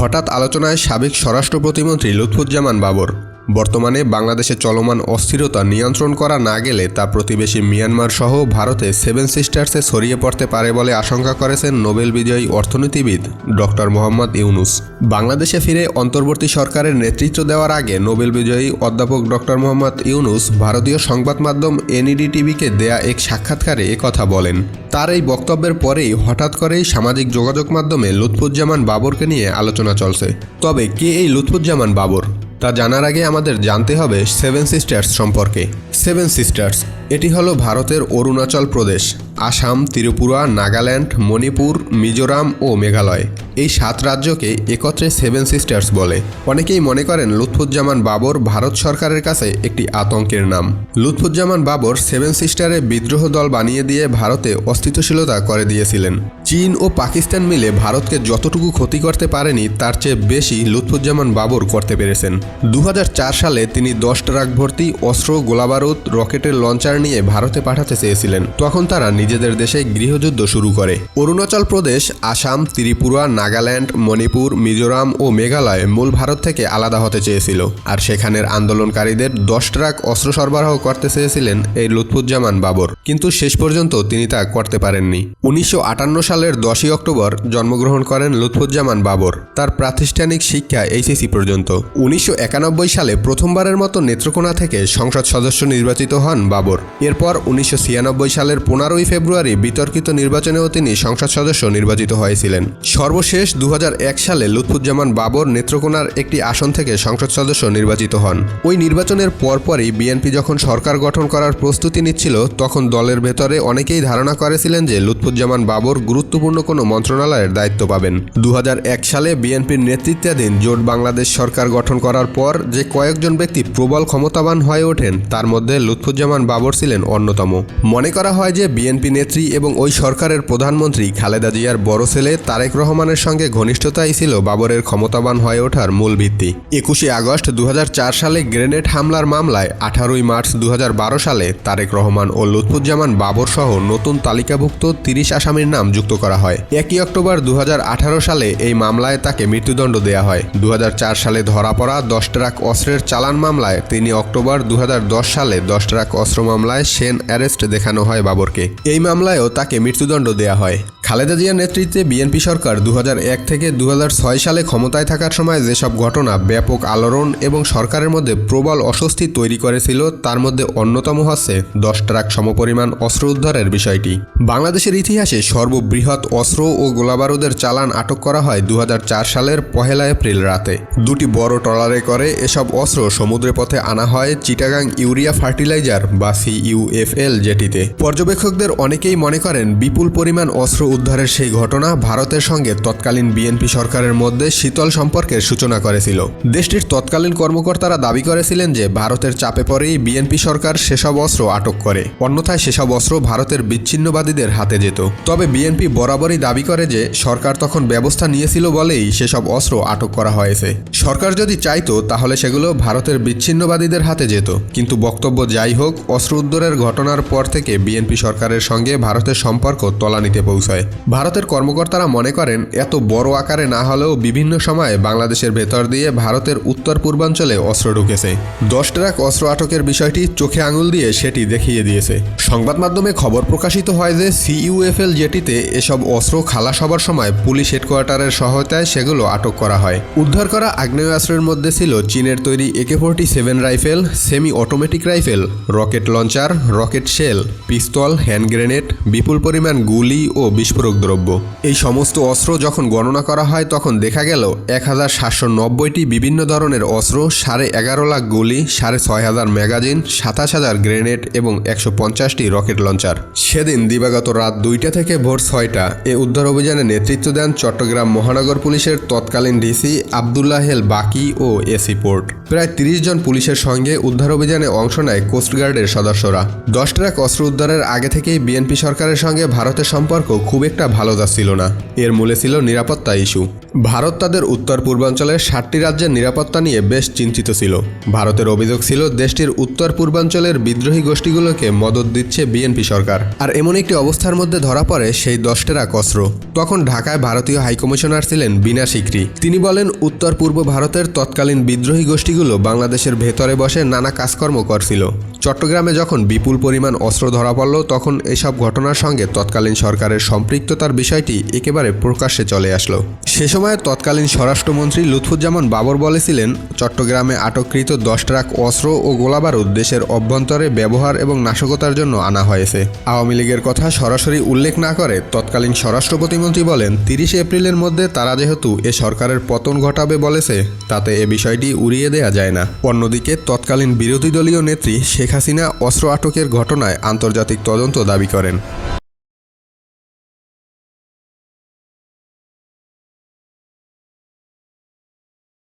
হঠাৎ আলোচনায় সাবেক স্বরাষ্ট্র প্রতিমন্ত্রী লুৎফুজ্জামান বাবর। বর্তমানে বাংলাদেশে চলমান অস্থিরতা নিয়ন্ত্রণ করা না গেলে তা প্রতিবেশী মিয়ানমার সহ ভারতে সেভেন সিস্টার্সে ছড়িয়ে পড়তে পারে বলে আশঙ্কা করেছেন নোবেল বিজয়ী অর্থনীতিবিদ ডক্টর মোহাম্মদ ইউনুস। বাংলাদেশে ফিরে অন্তর্বর্তী সরকারের নেতৃত্ব দেওয়ার আগে নোবেল বিজয়ী অধ্যাপক ডক্টর মোহাম্মদ ইউনুস ভারতীয় সংবাদ মাধ্যম এনইডি টিভিকে দেয়া এক সাক্ষাৎকারে কথা বলেন। তার এই বক্তব্যের পরেই হঠাৎ করেই সামাজিক যোগাযোগ মাধ্যমে লুৎফুজ্জামান বাবরকে নিয়ে আলোচনা চলছে। তবে কে এই লুৎফুজ্জামান বাবর? তা জানার আগে আমাদের জানতে হবে সেভেন সিস্টার্স সম্পর্কে। সেভেন সিস্টার্স এটি হলো ভারতের অরুণাচল প্রদেশ, আসাম, ত্রিপুরা, নাগাল্যান্ড, মণিপুর, মিজোরাম ও মেঘালয়। এই সাত রাজ্যকে একত্রে সেভেন সিস্টার্স বলে। অনেকেই মনে করেন লুৎফুজ্জামান বাবর ভারত সরকারের কাছে একটি আতঙ্কের নাম। লুৎফুজ্জামান বাবর সেভেন সিস্টারে বিদ্রোহ দল বানিয়ে দিয়ে ভারতে অস্তিত্বশীলতা করে দিয়েছিলেন। চীন ও পাকিস্তান মিলে ভারতকে যতটুকু ক্ষতি করতে পারেনি, তার চেয়ে বেশি লুৎফুজ্জামান বাবর করতে পেরেছেন। দু হাজার চার সালে তিনি দশ ট্রাক ভর্তি, অস্ত্র, গোলাবারুদ, রকেটের লঞ্চার নিয়ে ভারতে পাঠাতে চেয়েছিলেন। তখন তারা নিজেদের দেশে গৃহযুদ্ধ শুরু করে। অরুণাচল প্রদেশ, আসাম, ত্রিপুরা, নাগাল্যান্ড, মণিপুর, মিজোরাম ও মেঘালয় মূল ভারত থেকে আলাদা হতে চেয়েছিল। আর সেখানের আন্দোলনকারীদের দশ ট্রাক অস্ত্র সরবরাহ করতে চেয়েছিলেন এই লুৎফুজ্জামান বাবর। কিন্তু শেষ পর্যন্ত তিনি তা করতে পারেননি। উনিশশো আটান্ন সালের দশই অক্টোবর জন্মগ্রহণ করেন লুৎফুজ্জামান বাবর। তার প্রাতিষ্ঠানিক শিক্ষা এইচএসি পর্যন্ত। উনিশশো একানব্বই সালে প্রথমবারের মতো নেত্রকোনা থেকে সংসদ সদস্য নির্বাচিত হন বাবর। এরপর উনিশশো ছিয়ানব্বই সালের পনেরোই ফেব্রুয়ারি বিতর্কিত নির্বাচনেও তিনি সংসদ সদস্য নির্বাচিত হয়েছিলেন। সর্বশেষ দু হাজার এক সালে লুৎফুজ্জামান বাবর নেত্রকোনার একটি আসন থেকে সংসদ সদস্য নির্বাচিত হন। ওই নির্বাচনের পরপরই বিএনপি যখন সরকার গঠন করার প্রস্তুতি নিচ্ছিল, তখন দলের ভেতরে অনেকেই ধারণা করেছিলেন যে লুৎফুজ্জামান বাবর গুরুত্বপূর্ণ কোনো মন্ত্রণালয়ের দায়িত্ব পাবেন। দু হাজার এক সালে বিএনপির নেতৃত্বাধীন জোট বাংলাদেশ সরকার গঠন করার পর যে কয়েকজন ব্যক্তি প্রবল ক্ষমতাবান হয়ে ওঠেন, তার মধ্যে লুৎফুজ্জামান বাবর ছিলেন অন্যতম। মনে করা হয় যে বিএনপি নেত্রী এবং ওই সরকারের প্রধানমন্ত্রী খালেদা জিয়ার বড় ছেলে তারেক রহমানের সঙ্গে ঘনিষ্ঠতাই ছিল বাবরের ক্ষমতাবান হয়ে ওঠার মূল ভিত্তি। একুশে আগস্ট দু হাজার চার সালে গ্রেনেড হামলার মামলায় আঠারোই মার্চ দু হাজার বারো সালে তারেক রহমান ও লুৎফুজ্জামান বাবর সহ নতুন তালিকাভুক্ত তিরিশ আসামির নাম যুক্ত করা হয়। একই অক্টোবর দু হাজার আঠারো সালে এই মামলায় তাকে মৃত্যুদণ্ড দেওয়া হয়। দু হাজার চার সালে ধরা পড়া দশ ট্রাক অস্ত্রের চালান মামলায় তিনি অক্টোবর দু হাজার দশ সালে দশ ট্রাক অস্ত্র মামলায় সেন অ্যারেস্ট দেখানো হয় বাবরকে। এই মামলায়ও তাকে মৃত্যুদণ্ড দেয়া হয়। খালেদা জিয়ার নেতৃত্বে বিএনপি সরকার দু হাজার এক থেকে দু হাজার ছয় সালে ক্ষমতায় থাকার সময় যেসব ঘটনা ব্যাপক আলোড়ন এবং সরকারের মধ্যে প্রবল অস্বস্তি তৈরি করেছিল, তার মধ্যে অন্যতম হচ্ছে দশ ট্রাক সমপরিমাণ অস্ত্র উদ্ধারের বিষয়টি। বাংলাদেশের ইতিহাসে সর্ববৃহৎ অস্ত্র ও গোলাবারুদের চালান আটক করা হয় দু হাজার চার সালের পহেলা এপ্রিল রাতে। দুটি বড় ট্রলারে করে এসব অস্ত্র সমুদ্রে পথে আনা হয় চিটাগাং ইউরিয়া ফার্টিলাইজার বা সিইউএফএল জেটিতে পর্যবেক্ষকদের অনেকেই মনে করেন বিপুল পরিমাণ অস্ত্র উদ্ধারের সেই ঘটনা ভারতের সঙ্গে তৎকালীন বিএনপি সরকারের মধ্যে শীতল সম্পর্কের সূচনা করেছিল। দেশটির তৎকালীন কর্মকর্তারা দাবি করেছিলেন যে, ভারতের চাপে পরেই বিএনপি সরকার সেসব অস্ত্র আটক করে। অন্যথায় সেসব অস্ত্র ভারতের বিচ্ছিন্নবাদীদের হাতে যেত। তবে বিএনপি বরাবরই দাবি করে যে, সরকার তখন ব্যবস্থা নিয়েছিল বলেই সেসব অস্ত্র আটক করা হয়েছে। সরকার যদি চাইতো, তাহলে সেগুলো ভারতের বিচ্ছিন্নবাদীদের হাতে যেত। কিন্তু বক্তব্য যাই হোক, অস্ত্র উদ্ধারের ঘটনার পর থেকে বিএনপি সরকারের সঙ্গে ভারতের সম্পর্ক তলানিতে পৌঁছায়। ভারতের কর্মকর্তারা মনে করেন, এত বড় আকারে না হলেও বিভিন্ন সময়ে বাংলাদেশের ভেতর দিয়ে ভারতের উত্তর পূর্বাঞ্চলে অস্ত্র ঢুকেছে। দশ ট্রাক অস্ত্র আটকের বিষয়টি চোখে আঙুল দিয়ে সেটি দেখিয়ে দিয়েছে। সংবাদ মাধ্যমে খবর প্রকাশিত হয় যে, সিইউএফএল জেটিতে এসব অস্ত্র খালাস হবার সময় পুলিশ হেডকোয়ার্টারের সহায়তায় সেগুলো আটক করা হয়। উদ্ধার করা আগ্নেয়াস্ত্রের মধ্যে ছিল চীনের তৈরি একে forty seven rifle semi automatic rifle, rocket launcher, rocket shell, pistol, hand grenade, বিপুল পরিমাণ গুলি ও বিস্ফোরক দ্রব্য। এই সমস্ত অস্ত্র যখন গণনা করা হয়, তখন দেখা গেল এক হাজার সাতশো নব্বইটি বিভিন্ন ধরনের অস্ত্র, সাড়ে এগারো লাখ গুলি, সাড়ে ছয় হাজার ম্যাগাজিন, সাতাশ হাজার গ্রেনেড এবং একশো পঞ্চাশটি রকেট লঞ্চার। সেদিন দিবাগত রাত দুইটা থেকে ভোর ছয়টা এ উদ্ধার অভিযানে নেতৃত্ব দেন চট্টগ্রাম মহানগর পুলিশের তৎকালীন ডিসি আবদুল্লাহ হেল বাকি ও এসি পোর্ট। প্রায় তিরিশ জন পুলিশের সঙ্গে উদ্ধার অভিযানে অংশ নেয় কোস্টগার্ডের সদস্যরা। দশ ট্রাক অস্ত্র উদ্ধারের আগে থেকেই বিএনপি সরকারের সঙ্গে ভারতের সম্পর্ক খুব খুব একটা ভালো যাচ্ছিল না। এর মূলে ছিল নিরাপত্তা ইস্যু। ভারত তাদের উত্তর পূর্বাঞ্চলের ষাটটি রাজ্যের নিরাপত্তা নিয়ে বেশ চিন্তিত ছিল। ভারতের অভিযোগ ছিল, দেশটির উত্তর পূর্বাঞ্চলের বিদ্রোহী গোষ্ঠীগুলোকে মদত দিচ্ছে বিএনপি সরকার। আর এমন একটি অবস্থার মধ্যে ধরা পড়ে সেই দশটেরা কসর। তখন ঢাকায় ভারতীয় হাইকমিশনার ছিলেন বিনা সিকরি। তিনি বলেন, উত্তর পূর্ব ভারতের তৎকালীন বিদ্রোহী গোষ্ঠীগুলো বাংলাদেশের ভেতরে বসে নানা কাজকর্ম করছিল। চট্টগ্রামে যখন বিপুল পরিমাণ অস্ত্র ধরা পড়ল, তখন এসব ঘটনার সঙ্গে তৎকালীন সরকারের সম্পৃক্ততার বিষয়টি একেবারে প্রকাশ্যে চলে আসলো। সে সময় তৎকালীন স্বরাষ্ট্রমন্ত্রী লুৎফুজ্জামান বাবর বলেছিলেন, চট্টগ্রামে আটককৃত দশ ট্রাক অস্ত্র ও গোলাবারুদ দেশের অভ্যন্তরে ব্যবহার এবং নাশকতার জন্য আনা হয়েছে। আওয়ামী লীগের কথা সরাসরি উল্লেখ না করে তৎকালীন স্বরাষ্ট্র প্রতিমন্ত্রী বলেন, তিরিশে এপ্রিলের মধ্যে তারা যেহেতু এ সরকারের পতন ঘটাবে বলেছে, তাতে এ বিষয়টি উড়িয়ে দেয়া যায় না। অন্যদিকে তৎকালীন বিরোধী দলীয় নেত্রী শেখ হাসিনা অস্ত্র আটকের ঘটনায় আন্তর্জাতিক তদন্ত দাবি করেন।